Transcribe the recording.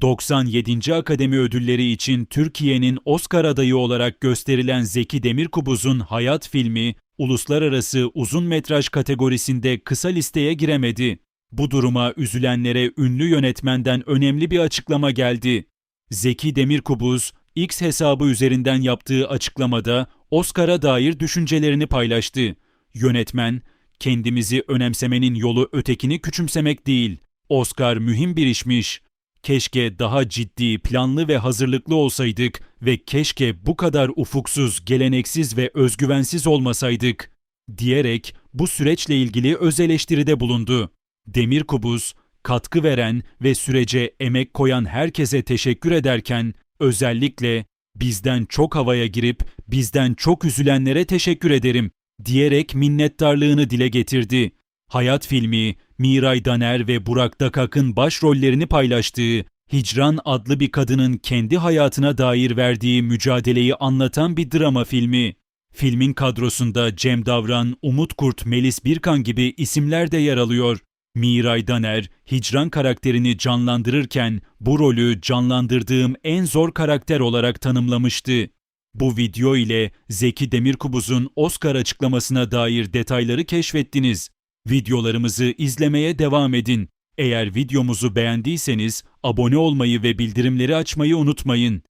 97. Akademi Ödülleri için Türkiye'nin Oscar adayı olarak gösterilen Zeki Demirkubuz'un Hayat filmi, uluslararası uzun metraj kategorisinde kısa listeye giremedi. Bu duruma üzülenlere ünlü yönetmenden önemli bir açıklama geldi. Zeki Demirkubuz, X hesabı üzerinden yaptığı açıklamada Oscar'a dair düşüncelerini paylaştı. Yönetmen, kendimizi önemsemenin yolu ötekini küçümsemek değil. Oscar mühim bir işmiş. Keşke daha ciddi, planlı ve hazırlıklı olsaydık ve keşke bu kadar ufuksuz, geleneksiz ve özgüvensiz olmasaydık diyerek bu süreçle ilgili öz eleştiride bulundu. Demirkubuz, katkı veren ve sürece emek koyan herkese teşekkür ederken özellikle bizden çok havaya girip bizden çok üzülenlere teşekkür ederim diyerek minnettarlığını dile getirdi. Hayat filmi, Miray Daner ve Burak Dakak'ın başrollerini paylaştığı Hicran adlı bir kadının kendi hayatına dair verdiği mücadeleyi anlatan bir drama filmi. Filmin kadrosunda Cem Davran, Umut Kurt, Melis Birkan gibi isimler de yer alıyor. Miray Daner, Hicran karakterini canlandırırken bu rolü canlandırdığım en zor karakter olarak tanımlamıştı. Bu video ile Zeki Demirkubuz'un Oscar açıklamasına dair detayları keşfettiniz. Videolarımızı izlemeye devam edin. Eğer videomuzu beğendiyseniz abone olmayı ve bildirimleri açmayı unutmayın.